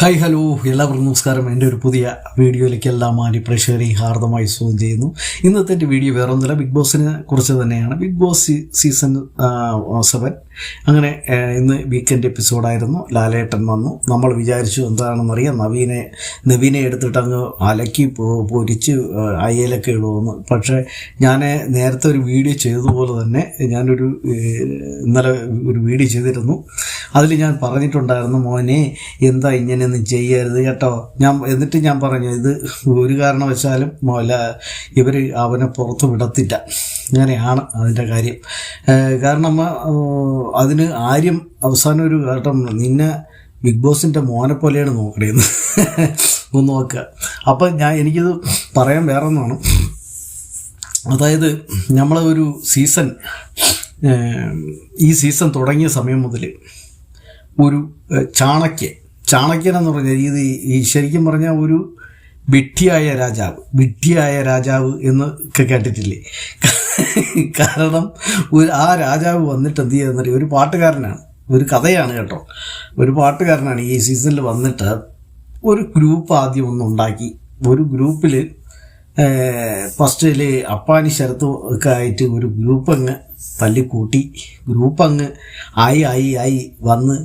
Hi hello. എല്ലാവർക്കും നമസ്കാരം. എന്റെ ഒരു പുതിയ വീഡിയോയിലേക്ക് എല്ലാ മാന്യ പ്രേക്ഷകരെയും ഹാർദമായി സ്വാഗതം ചെയ്യുന്നു. ഇന്നത്തെ എന്റെ വീഡിയോ വേറെ ഒന്നുമില്ല ബിഗ് ബോസിനെ കുറിച്ച് തന്നെയാണ്. ബിഗ് ബോസ് സീസൺ സെവൻ അങ്ങനെ ഇന്ന് വീക്കെൻഡ് എപ്പിസോഡായിരുന്നു ലാലേട്ടൻ വന്നു. നമ്മൾ വിചാരിച്ചു എന്താണെന്നറിയാം. നവീനെ നവീനെ എടുത്തിട്ട് അങ്ങ് അലക്കി പൊരിച്ച് അയ്യലൊക്കെ ഇടുമെന്ന്. പക്ഷേ ഞാൻ നേരത്തെ ഒരു വീഡിയോ ചെയ്തതുപോലെ തന്നെ ഞാനൊരു ഇന്നലെ ഒരു വീഡിയോ ചെയ്തിരുന്നു. അതിൽ ഞാൻ പറഞ്ഞിട്ടുണ്ടായിരുന്നു മോനെ എന്താ ഇങ്ങനെയൊന്നും ചെയ്യരുത് കേട്ടോ. ഞാൻ എന്നിട്ട് ഞാൻ പറഞ്ഞു ഇത് ഒരു കാരണവശാലും മോല ഇവർ അവനെ പുറത്ത് വിടത്തില്ല. അങ്ങനെയാണ് അതിന്റെ കാര്യം. കാരണം അതിന് ആര്യം അവസാനം ഒരു ഘട്ടം നിന്നെ ബിഗ് ബോസിന്റെ മോനെ പോലെയാണ് നോക്കണേന്ന് ഒന്ന് നോക്കുക. അപ്പം ഞാൻ എനിക്കിത് പറയാൻ വേറെ ഒന്നാണ് അതായത് നമ്മളെ ഒരു സീസൺ ഈ സീസൺ തുടങ്ങിയ സമയം മുതൽ ഒരു ചാണക്യൻ. ചാണക്യൻ എന്ന് പറഞ്ഞാൽ ഇത് ഈ ശരിക്കും പറഞ്ഞാൽ ഒരു വിഡ്ഢിയായ രാജാവ്. വിഡ്ഢിയായ രാജാവ് എന്ന് ഒക്കെ കേട്ടിട്ടില്ലേ? കാരണം ഒരു ആ രാജാവ് വന്നിട്ട് എന്ത് ചെയ്യുന്നറിയ ഒരു പാട്ടുകാരനാണ്. ഒരു കഥയാണ് കേട്ടോ. ഒരു പാട്ടുകാരനാണ് ഈ സീസണിൽ വന്നിട്ട് ഒരു ഗ്രൂപ്പ് ആദ്യം ഒന്ന് ഉണ്ടാക്കി. ഒരു ഗ്രൂപ്പിൽ ഫസ്റ്റിൽ അപ്പാനി ശരത്തും ഒക്കെ ആയിട്ട് ഒരു ഗ്രൂപ്പ് അങ്ങ് തല്ലിക്കൂട്ടി. ഗ്രൂപ്പ് അങ്ങ് ആയി ആയി ആയി വന്ന്.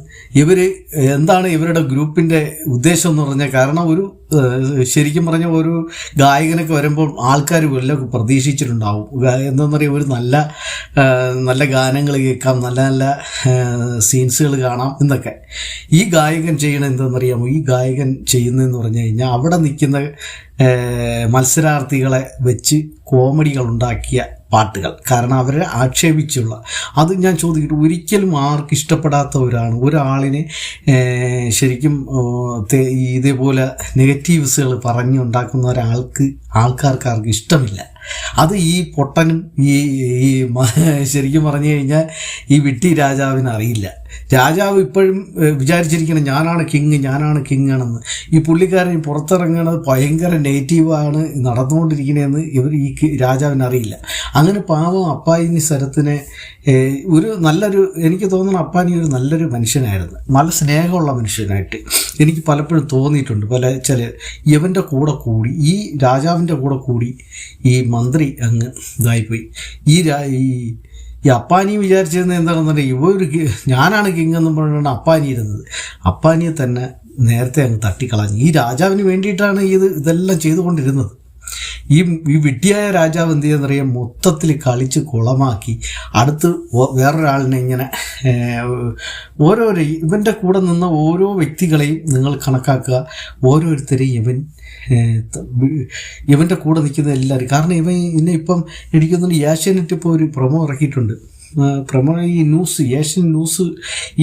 ഇവർ എന്താണ് ഇവരുടെ ഗ്രൂപ്പിന്റെ ഉദ്ദേശം എന്ന് പറഞ്ഞാൽ കാരണം ഒരു ശരിക്കും പറഞ്ഞ ഒരു ഗായകനൊക്കെ വരുമ്പോൾ ആൾക്കാർ വല്ലതും പ്രതീക്ഷിച്ചിട്ടുണ്ടാവും. എന്താണെന്ന് പറയുക ഒരു നല്ല നല്ല ഗാനങ്ങൾ കേൾക്കാം നല്ല നല്ല സീൻസുകൾ കാണാം എന്നൊക്കെ. ഈ ഗായകൻ ചെയ്യണ എന്താണെന്നറിയാമോ ഈ ഗായകൻ ചെയ്യുന്നതെന്ന് പറഞ്ഞു കഴിഞ്ഞാൽ അവിടെ നിൽക്കുന്ന മത്സരാർത്ഥികളെ വെച്ച് കോമഡികൾ ഉണ്ടാക്കിയ പാട്ടുകൾ. കാരണം അവരെ ആക്ഷേപിച്ചുള്ള അത് ഞാൻ ചോദിക്കട്ടെ ഒരിക്കലും ആർക്ക് ഇഷ്ടപ്പെടാത്തവരാണ്. ഒരാളിനെ ശരിക്കും ഇതേപോലെ നെഗറ്റീവ്സുകൾ പറഞ്ഞുണ്ടാക്കുന്ന ഒരാൾക്ക് ആൾക്കാർക്ക് ആർക്കും ഇഷ്ടമില്ല. അത് ഈ പൊട്ടനും ഈ ശരിക്കും പറഞ്ഞു കഴിഞ്ഞാൽ ഈ വിട്ടി രാജാവിന് അറിയില്ല. രാജാവ് ഇപ്പോഴും വിചാരിച്ചിരിക്കണം ഞാനാണ് കിങ് ഞാനാണ് കിങ് ആണെന്ന്. ഈ പുള്ളിക്കാരൻ പുറത്തിറങ്ങണത് ഭയങ്കര നെഗറ്റീവാണ് നടന്നുകൊണ്ടിരിക്കണതെന്ന് ഇവർ ഈ രാജാവിന് അറിയില്ല അങ്ങനെ പാവം അപ്പായിനി സ്ഥലത്തിനെ ഒരു നല്ലൊരു എനിക്ക് തോന്നുന്നു അപ്പാനി ഒരു നല്ലൊരു മനുഷ്യനായിരുന്നു. നല്ല സ്നേഹമുള്ള മനുഷ്യനായിട്ട് എനിക്ക് പലപ്പോഴും തോന്നിയിട്ടുണ്ട്. പല ചില ഇവന്റെ കൂടെ കൂടി ഈ രാജാവിന്റെ കൂടെ കൂടി ഈ മന്ത്രി അങ്ങ് ഇതായിപ്പോയി. ഈ ഈ അപ്പാനി വിചാരിച്ചിരുന്നത് എന്താണെന്നുണ്ടെങ്കിൽ ഒരു ഞാനാണ് കിങ് എന്ന് പറഞ്ഞാണ് അപ്പാനി ഇരുന്നത്. അപ്പാനിയെ തന്നെ നേരത്തെ അങ്ങ് തട്ടിക്കളഞ്ഞു. ഈ രാജാവിന് വേണ്ടിയിട്ടാണ് ഇത് ഇതെല്ലാം ചെയ്തുകൊണ്ടിരുന്നത്. ഈ ഈ വിഡ്ഢിയായ രാജാവ് എന്ത് ചെയ്യുന്നറിയാം? മൊത്തത്തിൽ കളിച്ച് കുളമാക്കി അടുത്ത് വേറൊരാളിനെ ഇങ്ങനെ ഓരോരോ ഇവന്റെ കൂടെ നിന്ന ഓരോ വ്യക്തികളെയും നിങ്ങൾ കണക്കാക്കുക. ഓരോരുത്തരെയും ഇവൻ ഇവന്റെ കൂടെ നിൽക്കുന്ന എല്ലാവരും. കാരണം ഇവൻ ഇന്നെ ഇപ്പം എനിക്കൊന്നും ഏഷ്യാനെറ്റ് ഇപ്പോൾ ഒരു പ്രൊമോ ഇറക്കിയിട്ടുണ്ട്. പ്രമോ ഈ ന്യൂസ് ഏഷ്യൻ ന്യൂസ്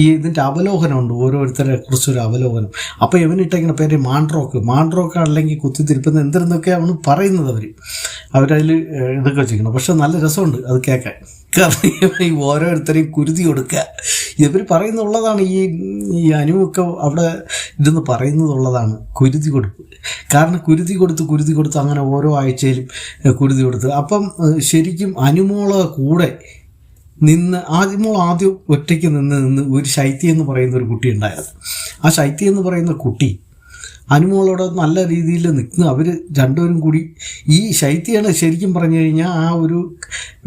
ഈ ഇതിന്റെ അവലോകനമുണ്ട്. ഓരോരുത്തരെ കുറിച്ചൊരു അവലോകനം. അപ്പോൾ ഇവനിട്ടിങ്ങനെ പേര് മാൻഡ്രോക്ക് മാൻഡ്രോക്ക് അല്ലെങ്കിൽ കുത്തിത്തിരിപ്പുന്ന എന്തെന്നൊക്കെയാണ് പറയുന്നത് അവർ അവരതിൽ ഇതൊക്കെ വെച്ചിരിക്കണം പക്ഷെ നല്ല രസമുണ്ട് അത് കേൾക്കാൻ. ഈ ഓരോരുത്തരെയും കുരുതി കൊടുക്കുക. ഇവർ പറയുന്നുള്ളതാണ് ഈ ഈ അനുവൊക്കെ അവിടെ ഇതെന്ന് പറയുന്നതുള്ളതാണ് കുരുതി കൊടുപ്പ്. കാരണം കുരുതി കൊടുത്ത് കുരുതി കൊടുത്ത് അങ്ങനെ ഓരോ ആഴ്ചയിലും കുരുതി കൊടുത്ത്. അപ്പം ശരിക്കും അനുമോള കൂടെ നിന്ന് ആദ്യമോൾ ആദ്യം ഒറ്റയ്ക്ക് നിന്ന് നിന്ന് ഒരു ശൈത്യം എന്ന് പറയുന്ന ഒരു കുട്ടി ഉണ്ടായത് ആ ശൈത്യം എന്ന് പറയുന്ന കുട്ടി അനുമോളോട് നല്ല രീതിയിൽ നിൽക്കുന്ന. അവർ രണ്ടുപേരും കൂടി ഈ ശൈത്യാണ് ശരിക്കും പറഞ്ഞു കഴിഞ്ഞാൽ ആ ഒരു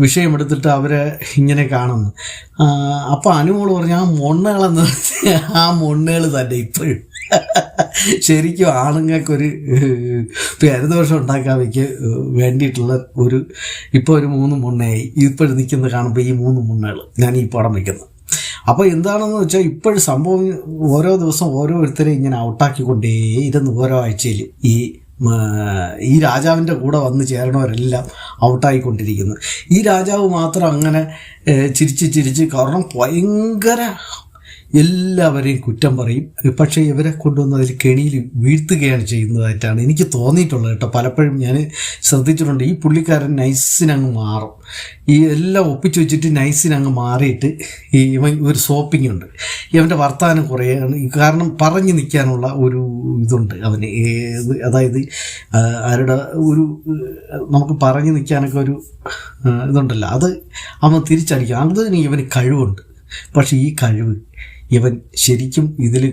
വിഷയം എടുത്തിട്ട് അവരെ ഇങ്ങനെ കാണുന്നു. അപ്പോൾ അനുമോൾ പറഞ്ഞു ആ മൊണ്ണകളെന്ന് പറഞ്ഞാൽ ആ മൊണ്ണകൾ തന്നെ ഇപ്പോഴും. ശരിക്കും ആണുങ്ങൾക്കൊരു പേരദോഷം ഉണ്ടാക്കാൻ വയ്ക്ക് വേണ്ടിയിട്ടുള്ള ഒരു ഇപ്പോൾ ഒരു മൂന്ന് മുണ്ണയായി. ഇപ്പോഴും നിൽക്കുന്നത് കാണുമ്പോൾ ഈ മൂന്ന് മുണ്ണകൾ ഞാൻ ഈ പടം വയ്ക്കുന്നത് അപ്പോൾ എന്താണെന്ന് വെച്ചാൽ ഇപ്പോഴും സംഭവം ഓരോ ദിവസം ഓരോരുത്തരെ ഇങ്ങനെ ഔട്ടാക്കിക്കൊണ്ടേയിരുന്നു ഓരോ ആഴ്ചയിൽ ഈ ഈ രാജാവിന്റെ കൂടെ വന്ന് ചേരണവരെല്ലാം ഔട്ടായിക്കൊണ്ടിരിക്കുന്നു. ഈ രാജാവ് മാത്രം അങ്ങനെ ചിരിച്ച് ചിരിച്ച് കാരണം ഭയങ്കര എല്ലാവരെയും കുറ്റം പറയും. പക്ഷേ ഇവരെ കൊണ്ടുവന്ന് അതിൽ കെണിയിൽ വീഴ്ത്തുകയാണ് ചെയ്യുന്നതായിട്ടാണ് എനിക്ക് തോന്നിയിട്ടുള്ളത് കേട്ടോ. പലപ്പോഴും ഞാൻ ശ്രദ്ധിച്ചിട്ടുണ്ട്. ഈ പുള്ളിക്കാരൻ നൈസിനങ്ങ് മാറും. ഈ എല്ലാം ഒപ്പിച്ച് വെച്ചിട്ട് നൈസിനങ്ങ് മാറിയിട്ട് ഈ ഇവൻ ഒരു സോപ്പിംഗ് ഉണ്ട്. ഇവന്റെ വർത്തമാനം കുറയാണ്. കാരണം പറഞ്ഞു നിൽക്കാനുള്ള ഒരു ഇതുണ്ട് അവന്. ഏത് അതായത് ആരുടെ ഒരു നമുക്ക് പറഞ്ഞു നിൽക്കാനൊക്കെ ഒരു ഇതുണ്ടല്ലോ. അത് അവൻ തിരിച്ചടിക്കും. അത് ഇവന് കഴിവുണ്ട്. പക്ഷേ ഈ കഴിവ് ഇവൻ ശരിക്കും ഇതിൽ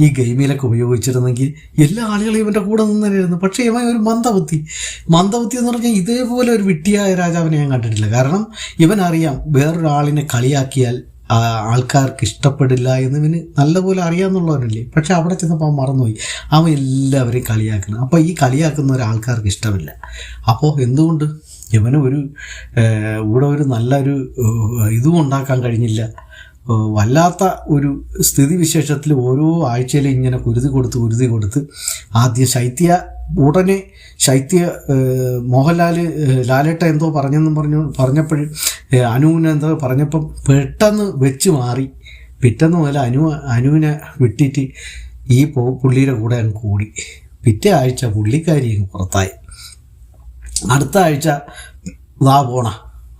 ഈ ഗെയിമിലൊക്കെ ഉപയോഗിച്ചിരുന്നെങ്കിൽ എല്ലാ ആളുകളും ഇവന്റെ കൂടെ നിന്നായിരുന്നു പക്ഷേ ഇവൻ ഒരു മന്ദബുദ്ധി. മന്ദബുദ്ധി എന്ന് പറഞ്ഞാൽ ഇതേപോലെ ഒരു വിട്ടിയായ രാജാവിനെ ഞാൻ കണ്ടിട്ടില്ല. കാരണം ഇവൻ അറിയാം വേറൊരാളിനെ കളിയാക്കിയാൽ ആൾക്കാർക്ക് ഇഷ്ടപ്പെടില്ല എന്ന് ഇവന് നല്ലപോലെ അറിയാമെന്നുള്ളവനല്ലേ. പക്ഷെ അവിടെ ചെന്നപ്പോൾ അവൻ മറന്നുപോയി. അവൻ എല്ലാവരെയും കളിയാക്കണം അപ്പോൾ ഈ കളിയാക്കുന്ന ഒരാൾക്കാർക്ക് ഇഷ്ടമില്ല. അപ്പോൾ എന്തുകൊണ്ട്? ഇവന് ഒരു ഇവിടെ ഒരു നല്ലൊരു ഇതും ഉണ്ടാക്കാൻ കഴിഞ്ഞില്ല. വല്ലാത്ത ഒരു സ്ഥിതിവിശേഷത്തിൽ ഓരോ ആഴ്ചയിലും ഇങ്ങനെ കുരുതി കൊടുത്ത് കുരുതി കൊടുത്ത് ആദ്യം ശൈത്യ ഉടനെ ശൈത്യ മോഹൻലാൽ ലാലേട്ട എന്തോ പറഞ്ഞെന്നും പറഞ്ഞു പറഞ്ഞപ്പോഴും അനുവിനെ എന്തോ പറഞ്ഞപ്പം പെട്ടെന്ന് വെച്ച് മാറി. പിറ്റെന്ന് മുതൽ അനു അനുവിനെ വിട്ടിട്ട് ഈ പുള്ളിയുടെ കൂടെ അങ്ങ് കൂടി. പിറ്റേ ആഴ്ച പുള്ളിക്കാരി അങ്ങ് പുറത്തായി. അടുത്ത ആഴ്ച വാ പോണ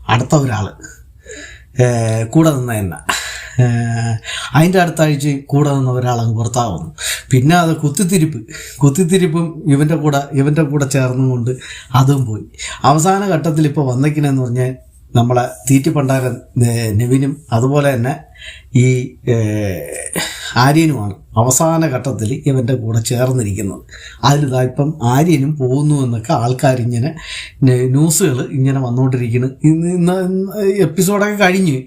അടുത്ത ഒരാൾ കൂടെ നിന്ന തന്നെ അതിന്റെ അടുത്ത ആഴ്ച കൂടെ നിന്ന് ഒരാളങ്ങ് പുറത്താവുന്നു. പിന്നെ അത് കുത്തിത്തിരിപ്പ്. കുത്തിത്തിരിപ്പും ഇവന്റെ കൂടെ ഇവന്റെ കൂടെ ചേർന്നുകൊണ്ട് അതും പോയി. അവസാന ഘട്ടത്തിൽ ഇപ്പോൾ വന്നേക്കണെന്ന് പറഞ്ഞാൽ നമ്മളെ തീറ്റിപ്പണ്ടാരൻ പണ്ടാരൻ നിവിനും അതുപോലെ തന്നെ ഈ ആര്യനുമാണ് അവസാന ഘട്ടത്തിൽ ഇവന്റെ കൂടെ ചേർന്നിരിക്കുന്നത്. അതിലിതാ ഇപ്പം ആര്യനും പോകുന്നു എന്നൊക്കെ ആൾക്കാരിങ്ങനെ ന്യൂസുകൾ ഇങ്ങനെ വന്നുകൊണ്ടിരിക്കുന്നു. ഇന്ന് ഇന്ന് എപ്പിസോഡൊക്കെ കഴിഞ്ഞ്.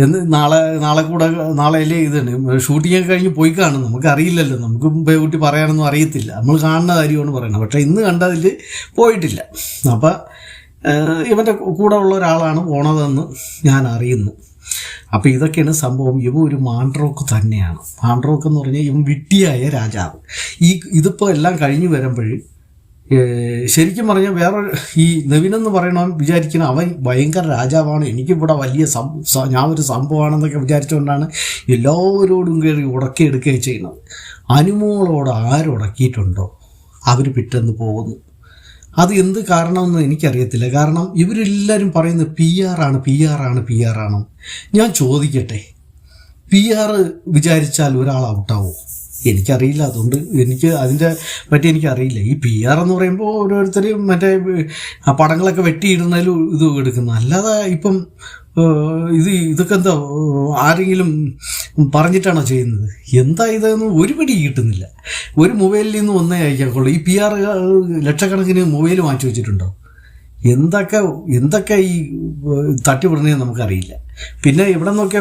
എന്ന് നാളെ നാളെ കൂടെ നാളെയല്ലേ ഇതുണ്ട് ഷൂട്ടിങ്ങൊക്കെ കഴിഞ്ഞ് പോയി കാണും. നമുക്ക് അറിയില്ലല്ലോ നമുക്ക് മുമ്പേ കൂട്ടി പറയാനൊന്നും അറിയത്തില്ല. നമ്മൾ കാണുന്ന കാര്യമാണ് പറയുന്നത് പക്ഷേ ഇന്ന് കണ്ടതിൽ പോയിട്ടില്ല. അപ്പം ഇവന്റെ കൂടെ ഉള്ള ഒരാളാണ് പോണതെന്ന് ഞാൻ അറിയുന്നു. അപ്പോൾ ഇതൊക്കെയാണ് സംഭവം. ഇവ ഒരു മാൻഡ്രോക്ക് തന്നെയാണ്. മാൻഡ്രോക്ക് എന്ന് പറഞ്ഞാൽ ഇവൻ വിട്ടിയായ രാജാവ്. ഈ ഇതിപ്പോൾ എല്ലാം കഴിഞ്ഞു വരുമ്പോൾ ശരിക്കും പറഞ്ഞാൽ വേറെ ഈ നവീൻ എന്ന് പറയണവൻ വിചാരിക്കണം അവൻ ഭയങ്കര രാജാവാണ്. എനിക്കിവിടെ വലിയ ഞാൻ ഒരു സംഭവമാണെന്നൊക്കെ വിചാരിച്ചുകൊണ്ടാണ് എല്ലാവരോടും കയറി ഉടക്കിയെടുക്കുകയും ചെയ്യുന്നത്. അനുമോളോട് ആരുടക്കിയിട്ടുണ്ടോ അവർ പിറ്റെന്ന് പോകുന്നു. അത് എന്ത് കാരണമെന്ന് എനിക്കറിയത്തില്ല. കാരണം ഇവരെല്ലാവരും പറയുന്നത് പി ആർ ആണ് പി ആർ ആണ് പി ആർ ആണ്. ഞാൻ ചോദിക്കട്ടെ പി ആർ വിചാരിച്ചാൽ ഒരാൾ ഔട്ടാവോ? എനിക്കറിയില്ല. അതുകൊണ്ട് എനിക്ക് അതിന്റെ പറ്റി എനിക്കറിയില്ല. ഈ പി ആർ എന്ന് പറയുമ്പോൾ ഓരോരുത്തരും മറ്റേ പടങ്ങളൊക്കെ വെട്ടിയിടുന്നതിലും ഇത് എടുക്കുന്നു അല്ലാതെ ഇപ്പം ഇത് ഇതൊക്കെ എന്താ ആരെങ്കിലും പറഞ്ഞിട്ടാണോ ചെയ്യുന്നത്? എന്താ ഇതെന്ന് ഒരു പിടി കിട്ടുന്നില്ല. ഒരു മൊബൈലിൽ നിന്ന് ഒന്നേ അയക്കാക്കുള്ളൂ. ഈ പി ആർ ലക്ഷക്കണക്കിന് മൊബൈൽ മാറ്റി വെച്ചിട്ടുണ്ടോ? എന്തൊക്കെ എന്തൊക്കെ ഈ തട്ടി വിടണേ നമുക്കറിയില്ല. പിന്നെ ഇവിടെ നിന്നൊക്കെ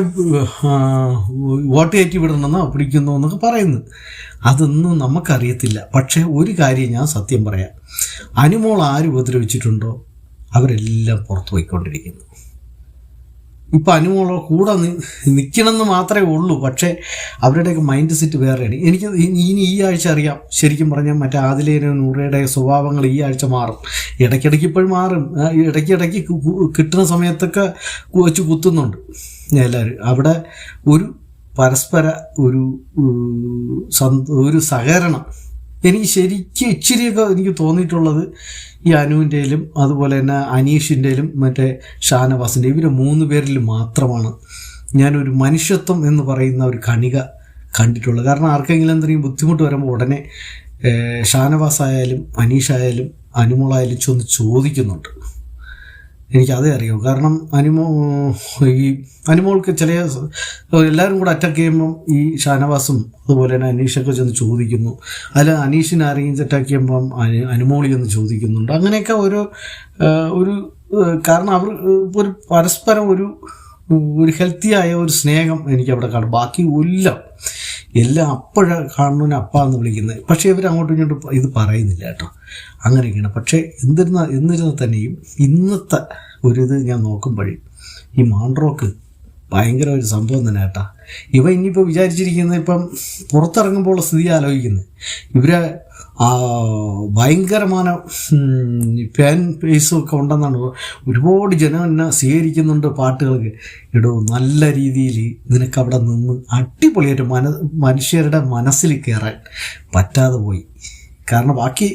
വോട്ട് കയറ്റി വിടണമെന്നോ പിടിക്കുന്നോ എന്നൊക്കെ പറയുന്നു അതൊന്നും നമുക്കറിയത്തില്ല. പക്ഷേ ഒരു കാര്യം ഞാൻ സത്യം പറയാം. അനുമോൾ ആര് ഉപദ്രവിച്ചിട്ടുണ്ടോ? അവരെല്ലാം പുറത്തു പോയിക്കൊണ്ടിരിക്കുന്നു. ഇപ്പം അനുമോളോ കൂടെ നിൽക്കണമെന്ന് മാത്രമേ ഉള്ളൂ. പക്ഷേ അവരുടെയൊക്കെ മൈൻഡ് സെറ്റ് വേറെയാണ്. എനിക്ക് ഇനി ഈ ആഴ്ച അറിയാം. ശരിക്കും പറഞ്ഞാൽ മറ്റേ ആദിലേന നൂറയുടെ സ്വഭാവങ്ങൾ ഈ ആഴ്ച മാറും. ഇടയ്ക്കിടയ്ക്ക് ഇപ്പോഴും മാറും. ഇടയ്ക്കിടയ്ക്ക് കിട്ടുന്ന സമയത്തൊക്കെ വെച്ച് കുത്തുന്നുണ്ട് എല്ലാവരും. അവിടെ ഒരു പരസ്പര ഒരു ഒരു സഹകരണം എനിക്ക് ശരിക്കും ഇച്ചിരിയൊക്കെ എനിക്ക് തോന്നിയിട്ടുള്ളത് ഈ അനുവിന്റെയിലും അതുപോലെ തന്നെ അനീഷിന്റെയിലും മറ്റേ ഷാനവാസിന്റെ ഇവരെ മൂന്ന് പേരിൽ മാത്രമാണ്. ഞാനൊരു മനുഷ്യത്വം എന്ന് പറയുന്ന ഒരു കണിക കണ്ടിട്ടുള്ളത്. കാരണം ആർക്കെങ്കിലും എന്തെങ്കിലും ബുദ്ധിമുട്ട് വരുമ്പോൾ ഉടനെ ഷാനവാസ് ആയാലും അനീഷായാലും അനുമോളായാലും ചെന്ന് ചോദിക്കുന്നുണ്ട്. എനിക്കതേ അറിയൂ. കാരണം അനുമോ ഈ അനുമോൾക്ക് ചില എല്ലാവരും കൂടെ അറ്റാക്ക് ചെയ്യുമ്പം ഈ ഷാനവാസും അതുപോലെ തന്നെ അനീഷൊക്കെ ചെന്ന് ചോദിക്കുന്നു. അല്ല അനീഷിനെ ആരെങ്കിലും അറ്റാക്ക് ചെയ്യുമ്പം അനു അനുമോളി എന്ന് ചോദിക്കുന്നുണ്ട്. അങ്ങനെയൊക്കെ ഒരു ഒരു കാരണം അവർ ഒരു പരസ്പരം ഒരു ഒരു ഹെൽത്തിയായ ഒരു സ്നേഹം എനിക്ക് അവിടെ കാണും. ബാക്കി എല്ലാം എല്ലാം അപ്പോഴാണ് കാണുന്നതിന് അപ്പ എന്ന് വിളിക്കുന്നത്. പക്ഷേ ഇവർ അങ്ങോട്ടും ഇങ്ങോട്ടും ഇത് പറയുന്നില്ല കേട്ടോ. അങ്ങനെയൊക്കെയാണ്. പക്ഷേ എന്നിരുന്ന തന്നെയും ഇന്നത്തെ ഒരു ഒരിത് ഞാൻ നോക്കുമ്പോഴേ ഈ മാൻഡ്രോക്ക് ഭയങ്കര ഒരു സംഭവം തന്നെ കേട്ടാ. ഇവ ഇനിയിപ്പോൾ വിചാരിച്ചിരിക്കുന്നത് ഇപ്പം പുറത്തിറങ്ങുമ്പോൾ സ്ഥിതി ആലോചിക്കുന്നത്. ഇവരെ ആ, ഭയങ്കരമായ ഫാൻ ബേസും ഒക്കെ ഉണ്ടെന്നാണ് ഒരുപാട് ജനം എന്നെ സ്വീകരിക്കുന്നുണ്ട് പാട്ടുകൾക്ക്. ഇടോ നല്ല രീതിയിൽ നിനക്ക് അവിടെ നിന്ന് അടിപൊളിയായിട്ട് മന മനുഷ്യരുടെ മനസ്സിൽ കയറാൻ പറ്റാതെ പോയി. കാരണം ബാക്കി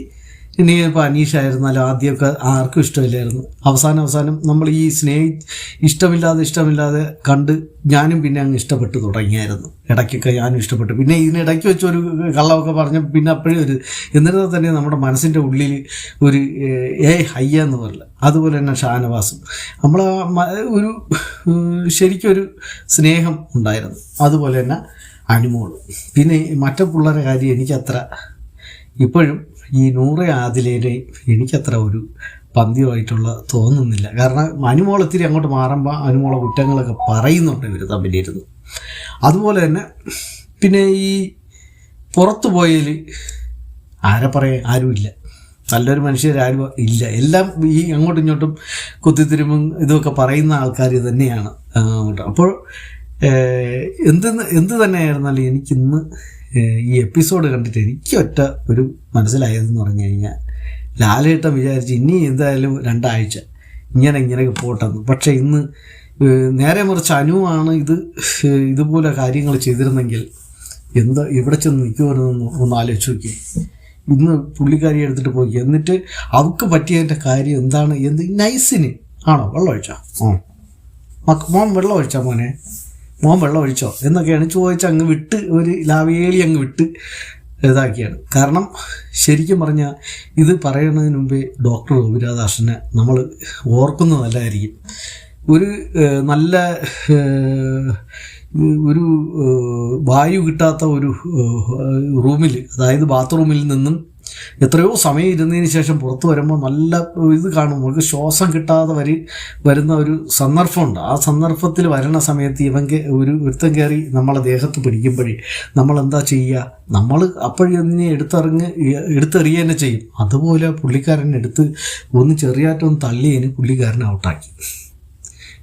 ഇനി ഇപ്പോൾ അനീഷായിരുന്നാലും ആദ്യമൊക്കെ ആർക്കും ഇഷ്ടമില്ലായിരുന്നു. അവസാനം അവസാനം നമ്മൾ ഈ സ്നേഹി ഇഷ്ടമില്ലാതെ ഇഷ്ടമില്ലാതെ കണ്ട് ഞാനും പിന്നെ അങ്ങ് ഇഷ്ടപ്പെട്ടു തുടങ്ങിയായിരുന്നു. ഇടയ്ക്കൊക്കെ ഞാനും ഇഷ്ടപ്പെട്ടു. പിന്നെ ഇതിനിടയ്ക്ക് ഒരു കള്ളമൊക്കെ പറഞ്ഞ പിന്നെ അപ്പോഴും ഒരു എന്നിരുന്നാൽ തന്നെ നമ്മുടെ മനസ്സിന്റെ ഉള്ളിൽ ഒരു ഏ ഹയ്യ എന്ന് പറയില്ല അതുപോലെ തന്നെ ഷാനവാസും. നമ്മൾ ഒരു ശരിക്കൊരു സ്നേഹം ഉണ്ടായിരുന്നു. അതുപോലെ തന്നെ അനുമോളും. പിന്നെ മറ്റേ മറ്റു പിള്ളേരെ കാര്യം എനിക്കത്ര ഇപ്പോഴും ഈ നൂറ് ആദിലേനെ എനിക്കത്ര ഒരു പന്തിയായിട്ടുള്ള തോന്നുന്നില്ല. കാരണം അനുമോൾ ഇത്തിരി അങ്ങോട്ട് മാറുമ്പോൾ അനുമോളെ കുറ്റങ്ങളൊക്കെ പറയുന്നുണ്ട് ഇവർ തമ്മിലിരുന്ന്. അതുപോലെ തന്നെ പിന്നെ ഈ പുറത്തു പോയതിൽ ആരെ പറയാൻ ആരുമില്ല. നല്ലൊരു മനുഷ്യരാരും ഇല്ല. എല്ലാം ഈ അങ്ങോട്ടും ഇങ്ങോട്ടും കുത്തിത്തിരുമ്പും ഇതൊക്കെ പറയുന്ന ആൾക്കാർ തന്നെയാണ് അപ്പോൾ എന്ത് എന്ത് തന്നെയായിരുന്നാലും എനിക്കിന്ന് ഈ എപ്പിസോഡ് കണ്ടിട്ട് എനിക്ക് ഒറ്റ ഒരു മനസ്സിലായതെന്ന് പറഞ്ഞു കഴിഞ്ഞാൽ ലാലേട്ടൻ വിചാരിച്ച് ഇനി എന്തായാലും രണ്ടാഴ്ച ഇങ്ങനെ ഇങ്ങനെയൊക്കെ പോട്ടെന്ന്. പക്ഷേ ഇന്ന് നേരെ മറിച്ച് അനുവാണ് ഇത് ഇതുപോലെ കാര്യങ്ങൾ ചെയ്തിരുന്നെങ്കിൽ എന്താ ഇവിടെ ചെന്ന് നിൽക്കുമെന്ന് ഒന്ന് ആലോചിച്ച് നോക്കി ഇന്ന് പുള്ളിക്കാരി എടുത്തിട്ട് പോയി. എന്നിട്ട് അവൾക്ക് പറ്റിയതിന്റെ കാര്യം എന്താണ്? എന്ത്? നൈസിന്. ആണോ? വെള്ളം ഒഴിച്ചാ? ആ. മോൻ വെള്ളം ഒഴിച്ചാ മോനെ? മോൻ വെള്ളം ഒഴിച്ചോ? എന്നൊക്കെയാണ് ചോദിച്ച് അങ്ങ് വിട്ട് ഒരു ലാവേലി അങ്ങ് വിട്ട് ഇതാക്കിയാണ് കാരണം ശരിക്കും പറഞ്ഞാൽ ഇത് പറയുന്നതിന് മുമ്പേ ഡോക്ടർ ഗോപിരാദാസിനെ നമ്മൾ ഓർക്കുന്നത് നല്ലതായിരിക്കും ഒരു നല്ല ഒരു വായു കിട്ടാത്ത ഒരു റൂമിൽ അതായത് ബാത്റൂമിൽ നിന്നും എത്രയോ സമയം ഇരുന്നതിന് ശേഷം പുറത്തു വരുമ്പോൾ നല്ല ഇത് കാണും. നമുക്ക് ശ്വാസം കിട്ടാതെ വരി വരുന്ന ഒരു സന്ദർഭമുണ്ട്. ആ സന്ദർഭത്തിൽ വരണ സമയത്ത് ഇവൻ ഒരു വൃത്തം കയറി നമ്മളെ ദേഹത്ത് പിടിക്കുമ്പോഴേ നമ്മൾ എന്താ ചെയ്യുക? നമ്മൾ അപ്പോഴൊന്നിനെ എടുത്തിറങ്ങ് എടുത്തെറിയുക തന്നെ ചെയ്യും. അതുപോലെ പുള്ളിക്കാരൻ എടുത്ത് ഒന്ന് ചെറിയാറ്റൊന്ന് തള്ളിയതിന് പുള്ളിക്കാരൻ ഔട്ടാക്കി.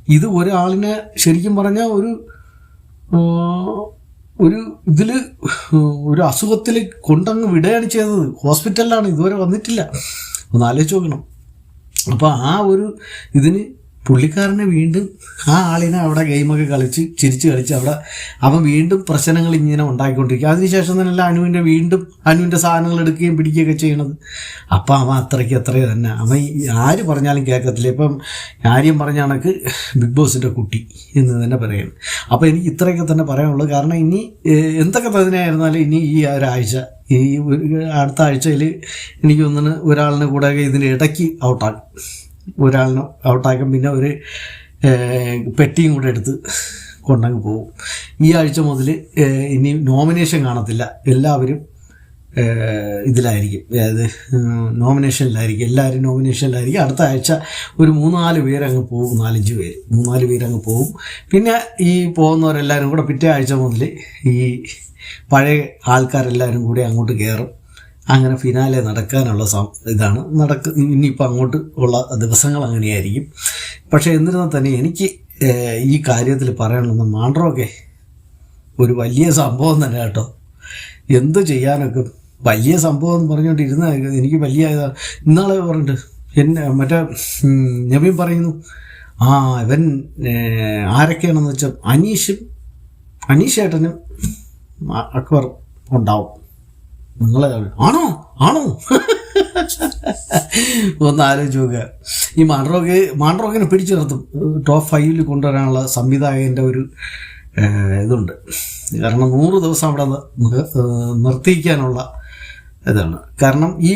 ഇത് ഒരാളിനെ ശരിക്കും പറഞ്ഞാൽ ഒരു ഒരു ഇതിൽ ഒരു അസുഖത്തിൽ കൊണ്ടങ്ങ് വിടുകയാണ് ചെയ്തത്. ഹോസ്പിറ്റലിലാണ് ഇതുവരെ വന്നിട്ടില്ല. ഒന്ന് ആലോചിച്ച് നോക്കണം. അപ്പോൾ ആ ഒരു ഇതിന് പുള്ളിക്കാരനെ വീണ്ടും ആ ആളിനെ അവിടെ ഗെയിമൊക്കെ കളിച്ച് ചിരിച്ച് കളിച്ച് അവിടെ അവൻ വീണ്ടും പ്രശ്നങ്ങൾ ഇങ്ങനെ ഉണ്ടാക്കിക്കൊണ്ടിരിക്കുക അതിനുശേഷം തന്നെയല്ല അനുവിന്റെ വീണ്ടും അനുവിന്റെ സാധനങ്ങൾ എടുക്കുകയും പിടിക്കുകയൊക്കെ ചെയ്യണത്. അപ്പം അവൻ അത്രയ്ക്ക് അത്രയും തന്നെ. അവൻ ആര് പറഞ്ഞാലും കേൾക്കത്തില്ല. ഇപ്പം ആര്യം പറഞ്ഞ കണക്ക് ബിഗ് ബോസിന്റെ കുട്ടി എന്ന് തന്നെ പറയാം അപ്പോൾ എനിക്ക് ഇത്രയൊക്കെ തന്നെ പറയാനുള്ളൂ. കാരണം ഇനി എന്തൊക്കെ തന്നെയായിരുന്നാലും ഇനി ഈ ഒരാഴ്ച ഈ അടുത്ത ആഴ്ചയിൽ എനിക്ക് ഒന്നിന് ഒരാളിനെ കൂടെ ഇതിന്റെ ഇടയ്ക്ക് ഔട്ടാക്കും ഒരാളിനെ ഔട്ടാക്കും പിന്നെ ഒരു പെട്ടിയും കൂടെ എടുത്ത് കൊണ്ടങ്ങ് പോകും. ഈ ആഴ്ച മുതൽ ഇനി നോമിനേഷൻ കാണത്തില്ല. എല്ലാവരും ഇതിലായിരിക്കും. അതായത് നോമിനേഷനിലായിരിക്കും എല്ലാവരും നോമിനേഷനിലായിരിക്കും അടുത്ത ആഴ്ച ഒരു മൂന്നാൽ പേരങ്ങ് പോകും നാലഞ്ച് പേര്. മൂന്നാൽ പേരങ്ങ് പോകും. പിന്നെ ഈ പോകുന്നവരെല്ലാവരും കൂടെ പിറ്റേ ആഴ്ച മുതൽ ഈ പഴയ ആൾക്കാരെല്ലാവരും കൂടി അങ്ങോട്ട് കയറും. അങ്ങനെ ഫിനാലെ നടക്കാനുള്ള ഇതാണ്. നടക്ക ഇനിയിപ്പോൾ അങ്ങോട്ട് ഉള്ള ദിവസങ്ങൾ അങ്ങനെയായിരിക്കും. പക്ഷേ എന്നിരുന്നാൽ തന്നെ എനിക്ക് ഈ കാര്യത്തിൽ പറയാനുള്ളത് മാണ്ട്രോക്കെ ഒരു വലിയ സംഭവം തന്നെ കേട്ടോ. എന്ത് ചെയ്യാനൊക്കെ വലിയ സംഭവം എന്ന് പറഞ്ഞുകൊണ്ടിരുന്ന എനിക്ക് വലിയ ഇന്നാളെ പറഞ്ഞിട്ട് എന്നെ മറ്റേ ഉം, പറയുന്നു ആ ഇവൻ ആരൊക്കെയാണെന്ന് വെച്ചാൽ അനീഷും അനീഷേട്ടനും അക്ബർ ഉണ്ടാവും. നിങ്ങളെ ആണോ? ആണോ? ഒന്ന് ആലോചിച്ച് നോക്കുക ഈ മാണ്ട്രോക്ക് മാണ്ട്രോക്കിനെ പിടിച്ചു നിർത്തും ടോപ്പ് ഫൈവിൽ കൊണ്ടുവരാനുള്ള സംവിധായകന്റെ ഒരു ഇതുണ്ട്. കാരണം നൂറ് ദിവസം അവിടെ നിർത്തിക്കാനുള്ള ഇതാണ്. കാരണം ഈ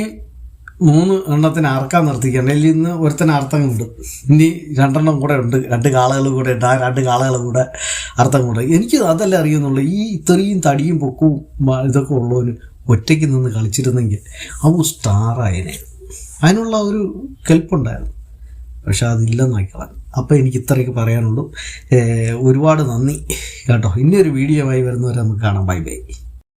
മൂന്ന് എണ്ണത്തിന് ആർക്കാൻ നിർത്തിക്കാൻ അല്ലെങ്കിൽ ഇന്ന് ഒരുത്തനെ അർത്ഥം വിടും ഇനി രണ്ടെണ്ണം കൂടെ ഉണ്ട്. രണ്ട് കാളകൾ കൂടെ ഉണ്ട്. ആ രണ്ട് കാളകൾ കൂടെ അർത്ഥം കൂടെ. എനിക്ക് അതല്ല അറിയുന്നുള്ളൂ. ഈ ഇത്രയും തടിയും പൊക്കവും ഇതൊക്കെ ഉള്ളവന് ഒറ്റയ്ക്ക് നിന്ന് കളിച്ചിരുന്നെങ്കിൽ അവ സ്റ്റാറായനെ അതിനുള്ള ഒരു കെൽപ്പുണ്ടായിരുന്നു. പക്ഷെ അതില്ലെന്നാക്കി കളഞ്ഞു അപ്പോൾ എനിക്ക് ഇത്രയൊക്കെ പറയാനുള്ളൂ. ഒരുപാട് നന്ദി കേട്ടോ. ഇനിയൊരു ആയി വരുന്നവരെ നമുക്ക് കാണാം. Bye bye.